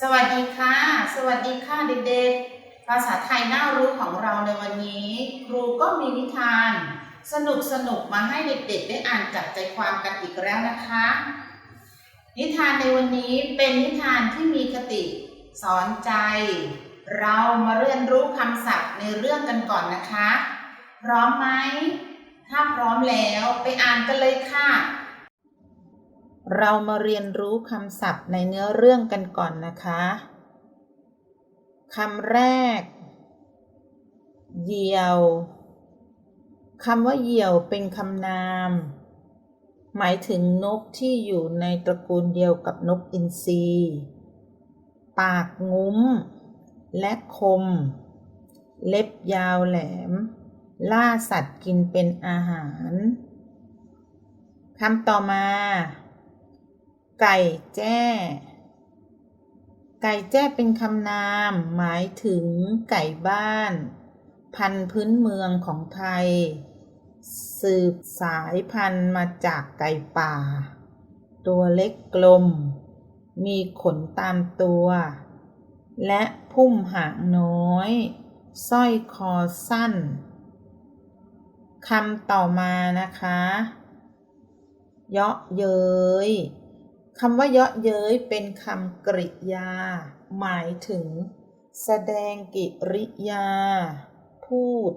สวัสดีค่ะ สวัสดีค่ะเด็กๆ ภาษาไทยน่ารู้ของเราในวันนี้ ครูก็มีนิทาน สนุกสนุกๆมาให้เด็กๆ ได้อ่านจับใจความกันอีกแล้วนะคะ นิทานในวันนี้เป็นนิทานที่มีคติสอนใจ เรามาเรียนรู้คำศัพท์ในเรื่องกันก่อนนะคะ พร้อมไหม ถ้าพร้อมแล้วไปอ่านกันเลยค่ะ เรามาเรียนรู้คำศัพท์ในเนื้อเรื่องกันก่อนนะคะคำแรก เหยี่ยวคำว่าเหยี่ยวเป็นคำนาม หมายถึงนกที่อยู่ในตระกูลเดียวกับนกอินทรี ปากงุ้ม และคม เล็บยาวแหลม ล่าสัตว์กินเป็นอาหารคำต่อมา ไก่แจ้ ไก่แจ้เป็นคำนาม หมายถึงไก่บ้าน พันธุ์พื้นเมืองของไทย สืบสายพันธุ์มาจากไก่ป่า ตัวเล็กกลม มีขนตามตัว และพุ่มหางน้อย สร้อยคอสั้น คำต่อมานะคะ เยาะเย้ยคำว่าเยาะเย้ยเป็นคำกริยา หมายถึง แสดงกิริยา พูด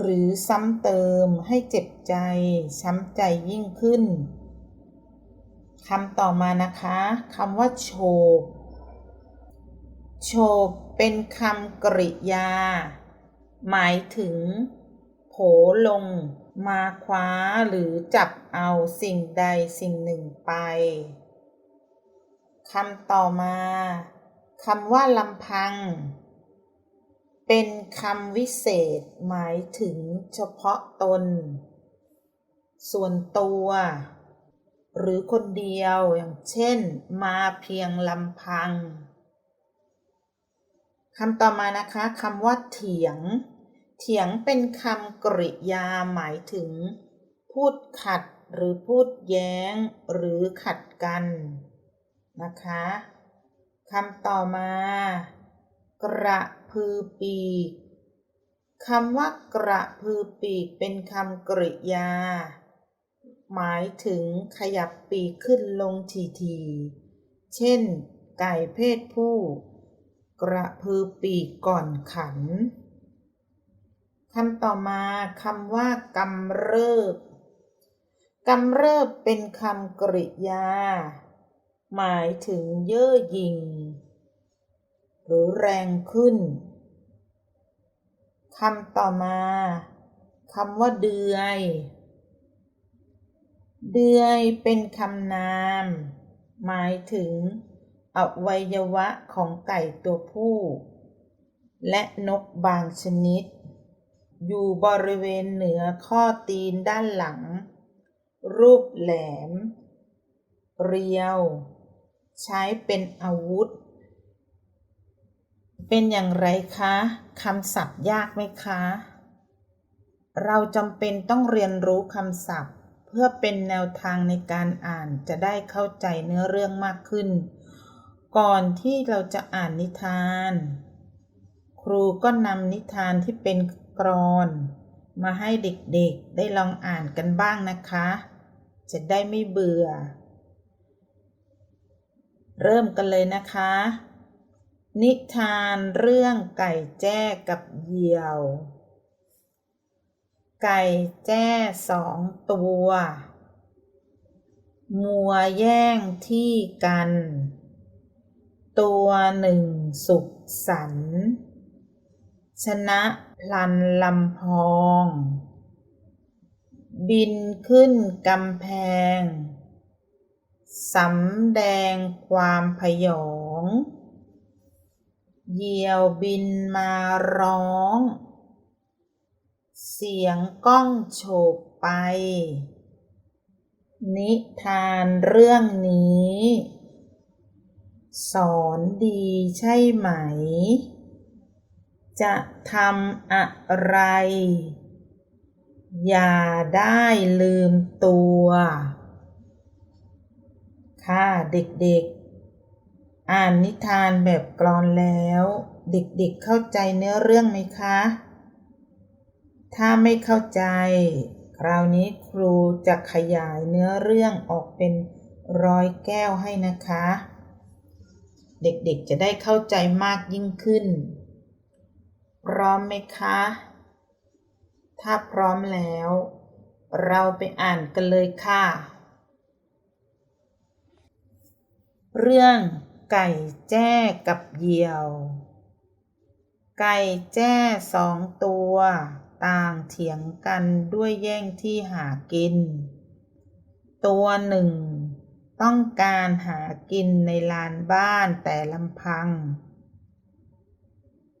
หรือซ้ำเติมให้เจ็บใจ ช้ำใจยิ่งขึ้นคำต่อมานะคะคำว่าโฉบโฉบเป็นคำกริยา หมายถึง โผลงมาคว้าหรือจับเอาสิ่งใดสิ่งหนึ่งไปคำต่อมาคำว่าลำพัง เป็นคำวิเศษหมายถึงเฉพาะตน ส่วนตัว หรือคนเดียวอย่างเช่น มาเพียงลำพังคำต่อมานะคะคำว่าเถียง เถียงเป็นคำกริยาหมายถึง พูดขัดหรือพูดแย้ง หรือขัดกันนะคะคำต่อมา กระพือปีกคำว่ากระพือปีกเป็นคำกริยา หมายถึงขยับปีกขึ้นลงทีๆเช่น ไก่เพศผู้ กระพือปีกก่อนขัน คำต่อมาคำว่ากำเริบกำเริบเป็นคำกริยา หมายถึงเย่อหยิ่ง หรือแรงขึ้นคำต่อมาคำว่าเดือย เดือยเป็นคำนาม หมายถึง อวัยวะของไก่ตัวผู้ และนกบางชนิด อยู่บริเวณเหนือข้อตีนด้านหลัง รูปแหลม เรียว ใช้เป็นอาวุธ เป็นอย่างไรคะคำศัพท์ยากไหมคะ เราจำเป็นต้องเรียนรู้คำศัพท์ เพื่อเป็นแนวทางในการอ่านจะได้เข้าใจเนื้อเรื่องมากขึ้น ก่อนที่เราจะอ่านนิทาน ครูก็นำนิทานที่เป็น กรอนมาให้เด็กๆได้ลองอ่านกันบ้างนะคะ จะได้ไม่เบื่อ เริ่มกันเลยนะคะ นิทานเรื่องไก่แจ้กับเหยี่ยว ไก่แจ้สองตัว มัวแย่งที่กัน ตัวหนึ่งสุขสันต์ ชนะพลันลำพอง บินขึ้นกำแพง สำแดงความพยอง เหยี่ยวบินมาร้อง เสียงก้องโฉบไป นิทานเรื่องนี้ สอนดีใช่ไหม จะทำอะไร อย่าได้ลืมตัว ค่ะ เด็กๆ อ่านนิทานแบบกลอนแล้ว เด็กๆเข้าใจเนื้อเรื่องไหมคะ ถ้าไม่เข้าใจ คราวนี้ครูจะขยายเนื้อเรื่องออกเป็นร้อยแก้วให้นะคะ เด็กๆจะได้เข้าใจมากยิ่งขึ้น พร้อมไหมคะ ถ้าพร้อมแล้ว เราไปอ่านกันเลยค่ะ เรื่องไก่แจ้กับเหยี่ยว ไก่แจ้สองตัว ต่างเถียงกันด้วยแย่งที่หากิน ตัวหนึ่ง ต้องการหากินในลานบ้านแต่ลำพัง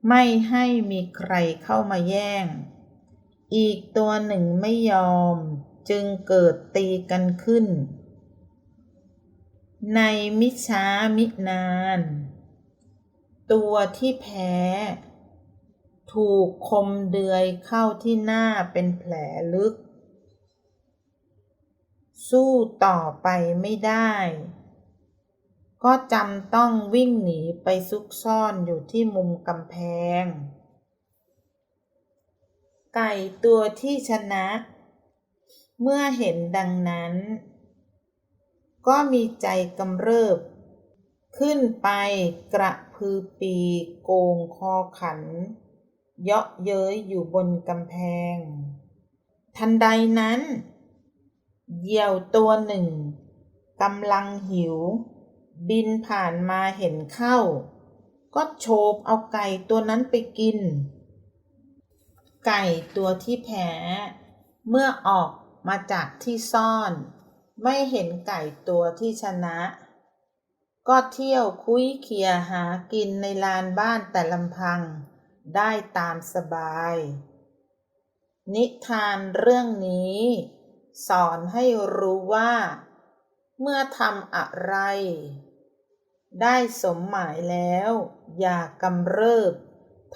ไม่ให้มีใครเข้ามาแย่ง อีกตัวหนึ่งไม่ยอมจึงเกิดตีกันขึ้น ในมิช้ามินาน ตัวที่แพ้ ถูกคมเดือยเข้าที่หน้าเป็นแผลลึก สู้ต่อไปไม่ได้ ก็จำต้องวิ่งหนีไปซุกซ่อนอยู่ที่มุมกำแพง ไก่ตัวที่ชนะ เมื่อเห็นดังนั้น ก็มีใจกำเริบ ขึ้นไปกระพือปีโกงคอขัน เยาะเย้ยอยู่บนกำแพง ทันใดนั้น เหยี่ยวตัวหนึ่งกำลังหิว บินผ่านมาเห็นเข้า ก็โฉบเอาไก่ตัวนั้นไปกิน ไก่ตัวที่แพ้ เมื่อออกมาจากที่ซ่อน ไม่เห็นไก่ตัวที่ชนะ ก็เที่ยวคุยเคียหากินในลานบ้านแต่ลำพัง ได้ตามสบาย นิทานเรื่องนี้ สอนให้รู้ว่าเมื่อทำอะไร ได้สมหมายแล้ว อย่ากำเริบ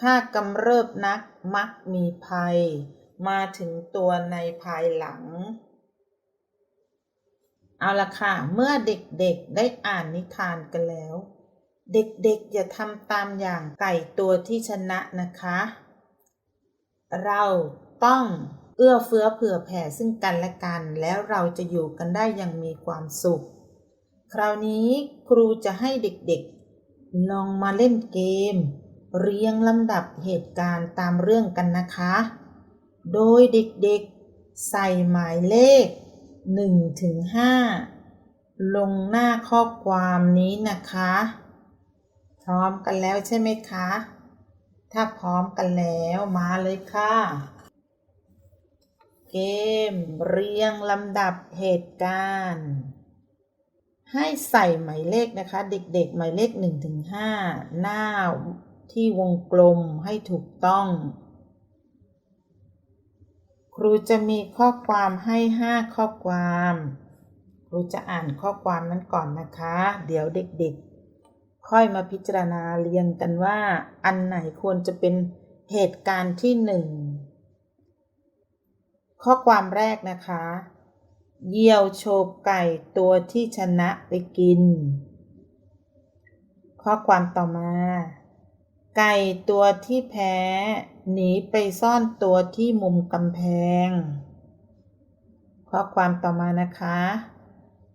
ถ้ากำเริบนักมักมีภัย มาถึงตัวในภายหลัง เอาละค่ะ เมื่อเด็กๆได้อ่านนิทานกันแล้ว เด็กๆอย่าทำตามอย่างไก่ตัวที่ชนะนะคะ เราต้องเอื้อเฟื้อเผื่อแผ่ซึ่งกันและกัน แล้วเราจะอยู่กันได้อย่างมีความสุข คราวนี้ครูจะให้เด็กๆ ลองมาเล่นเกม เรียงลำดับเหตุการณ์ตามเรื่องกันนะคะ โดยเด็กๆ ใส่หมายเลข1ถึง5ลงหน้าข้อความนี้นะคะ พร้อมกันแล้วใช่ไหมคะ ถ้าพร้อมกันแล้วมาเลยค่ะ เกมเรียงลำดับเหตุการณ์ ให้ใส่หมายเลขนะคะ เด็กๆ หมายเลข1ถึง5หน้าที่วงกลมให้ถูกต้อง ครูจะมีข้อความให้ 5 ข้อความ ครูจะอ่านข้อความนั้นก่อนนะคะ เดี๋ยวเด็กๆ ค่อยมาพิจารณาเรียงกันว่า อันไหนควรจะเป็นเหตุการณ์ที่หนึ่งข้อความแรกนะคะ เยี่ยวโฉบไก่ตัวที่ชนะไปกิน ข้อความต่อมา ไก่ตัวที่แพ้ หนีไปซ่อนตัวที่มุมกำแพง ข้อความต่อมานะคะ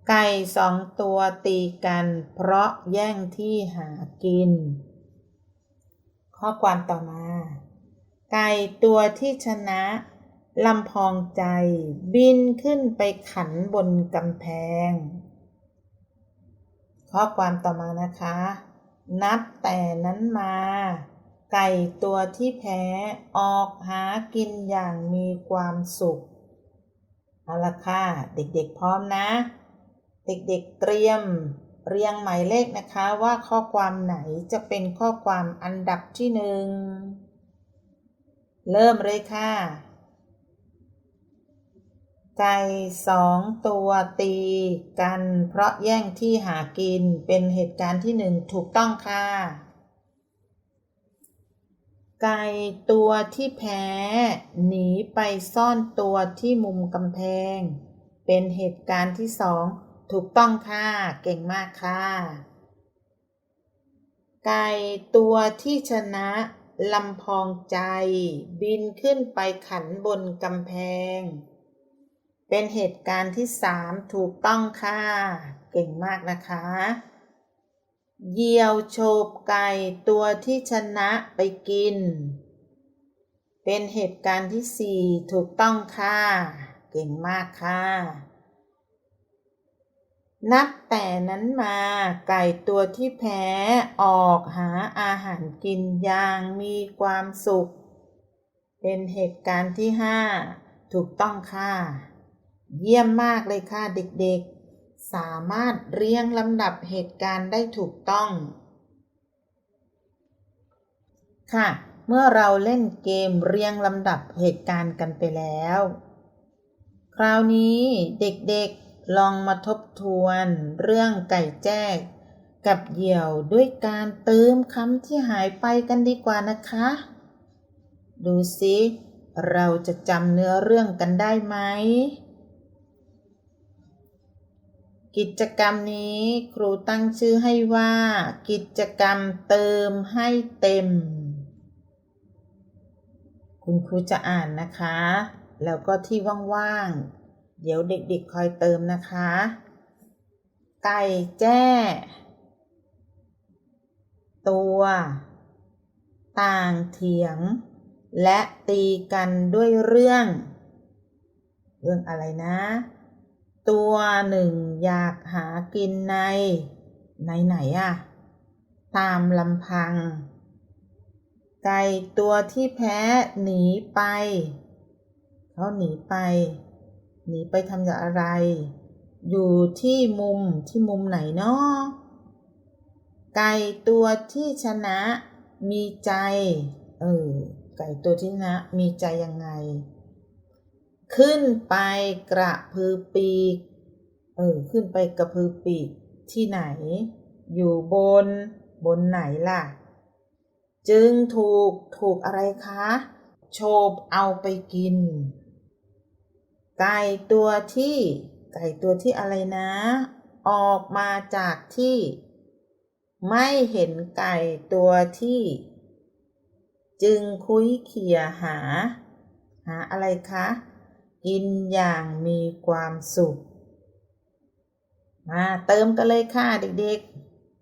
ไก่สองตัวตีกัน เพราะแย่งที่หากิน ข้อความต่อมา ไก่ตัวที่ชนะ ลำพองใจบินขึ้นไปขันบนกำแพง ข้อความต่อมานะคะ นับแต่นั้นมา ไก่ตัวที่แพ้ออกหากินอย่างมีความสุข เอาละค่ะ เด็กๆพร้อมนะ เด็กๆเตรียมเรียงหมายเลขนะคะว่าข้อความไหนจะเป็นข้อความอันดับที่หนึ่ง เริ่มเลยค่ะ ไก่สองตัวตีกันเพราะแย่งที่หากินเป็นเหตุการณ์ที่หนึ่งถูกต้องค่ะ ไก่ตัวที่แพ้ หนีไปซ่อนตัวที่มุมกำแพง เป็นเหตุการณ์ที่สองถูกต้องค่ะ เก่งมากค่ะ ไก่ตัวที่ชนะลำพองใจ บินขึ้นไปขันบนกำแพง เป็นเหตุการณ์ที่สามถูกต้องค่ะ เก่งมากนะคะเหยี่ยวโฉบไก่ตัวที่ชนะไปกิน เป็นเหตุการณ์ที่สี่ถูกต้องค่ะ เก่งมากค่ะ นับแต่นั้นมาไก่ตัวที่แพ้ออกหาอาหารกินอย่างมีความสุข เป็นเหตุการณ์ที่ห้าถูกต้องค่ะ เยี่ยมมากเลยค่ะเด็กๆ สามารถเรียงลำดับเหตุการณ์ได้ถูกต้อง ค่ะ เมื่อเราเล่นเกมเรียงลำดับเหตุการณ์กันไปแล้ว คราวนี้เด็กๆลองมาทบทวนเรื่องไก่แจ้กับเหยี่ยวด้วยการเติมคำที่หายไปกันดีกว่านะคะ ดูสิ เราจะจำเนื้อเรื่องกันได้ไหม กิจกรรมนี้ครูตั้งชื่อให้ว่า กิจกรรมเติมให้เต็ม คุณครูจะอ่านนะคะ แล้วก็ที่ว่างๆ เดี๋ยวเด็กๆคอยเติมนะคะ ไก่แจ้ ตัว ต่างเถียง และตีกันด้วยเรื่อง เรื่องอะไรนะ ตัวหนึ่งอยากหากินในในไหนอะตามลำพัง ไก่ตัวที่แพ้หนีไป เขาหนีไป หนีไปทำอย่างอะไร อยู่ที่มุมที่มุมไหนเนาะไก่ตัวที่ชนะมีใจ เออ ไก่ตัวที่ชนะมีใจยังไง ขึ้นไปกระพือปีก เออ ขึ้นไปกระพือปีกที่ไหน อยู่บน บนไหนล่ะ จึงถูก ถูกอะไรคะโฉบเอาไปกิน ไก่ตัวที่ ไก่ตัวที่อะไรนะ ออกมาจากที่ ไม่เห็นไก่ตัวที่ จึงคุยเขี่ยหา หาอะไรคะ กินอย่างมีความสุข มาเติมกันเลยค่ะเด็ก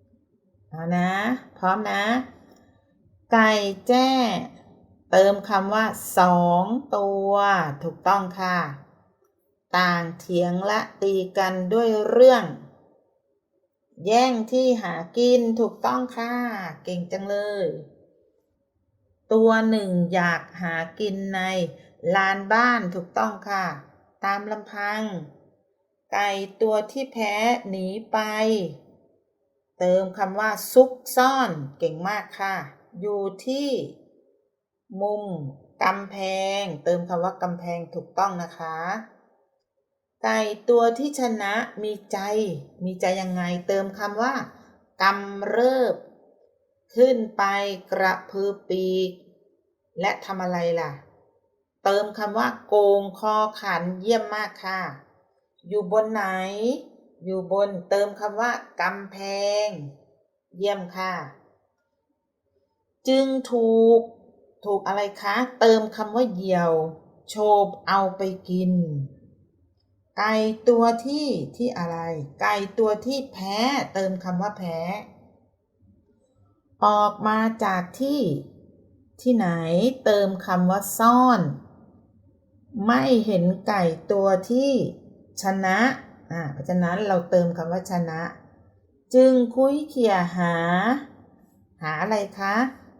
ๆ เอานะ พร้อมนะ ไก่แจ้ เติมคำว่าสองตัว ถูกต้องค่ะ ต่างเถียงและตีกันด้วยเรื่อง แย่งที่หากินถูกต้องค่ะ เก่งจังเลย ตัวหนึ่งอยากหากินใน ลานบ้านถูกต้องค่ะ ตามลำพัง ไก่ตัวที่แพ้หนีไป เติมคำว่าซุกซ่อนเก่งมากค่ะ อยู่ที่ มุมกำแพง เติมคำว่ากำแพงถูกต้องนะคะ ไก่ตัวที่ชนะมีใจ มีใจยังไง เติมคำว่ากำเริบ ขึ้นไปกระพือปีก และทำอะไรล่ะ เติมคำว่าโกงคอขันเยี่ยมมากค่ะ อยู่บนไหน อยู่บนเติมคำว่ากำแพง เยี่ยมค่ะ จึงถูก ถูกอะไรคะ เติมคำว่าเหี่ยวโฉบเอาไปกิน ไก่ตัวที่ที่อะไร ไก่ตัวที่แพ้ เติมคำว่าแพ้ ออกมาจากที่ที่ไหนเติมคำว่าซ่อน ไม่เห็นไก่ตัวที่ชนะอ่าเพราะฉะนั้นเราเติมคำว่าชนะ จึงคุยเขี่ยหา หาอะไรคะ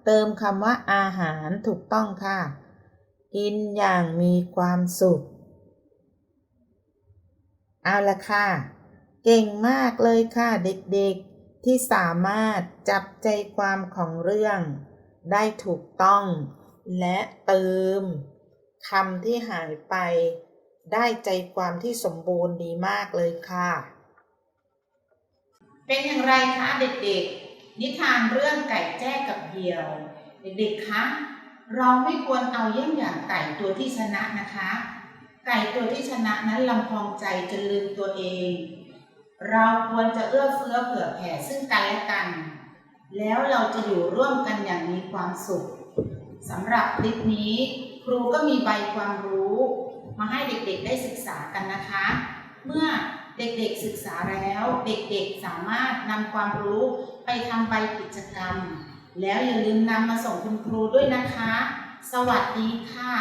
เติมคำว่าอาหารถูกต้องค่ะ กินอย่างมีความสุข เอาละค่ะ เก่งมากเลยค่ะเด็กๆ ที่สามารถจับใจความของเรื่อง ได้ถูกต้อง และเติม คำที่หายไปได้ใจความที่สมบูรณ์ดีมากเลยค่ะ เป็นอย่างไรคะเด็กๆ นิทานเรื่องไก่แจ้กับเหยี่ยว เด็กๆ คะ เราไม่ควรเอาเยี่ยงอย่างไก่ตัวที่ชนะนะคะ ไก่ตัวที่ชนะนั้นลำพองใจจนลืมตัวเอง เราควรจะเอื้อเฟื้อเผื่อแผ่ซึ่งกันและกัน แล้วเราจะอยู่ร่วมกันอย่างมีความสุขสำหรับคลิปนี้ ครูก็มีใบความรู้ มาให้เด็กๆได้ศึกษากันนะคะ เมื่อเด็กๆศึกษาแล้ว เด็กๆสามารถนำความรู้ไปทำใบกิจกรรม แล้วอย่าลืมนำมาส่งคุณครูด้วยนะคะ สวัสดีค่ะ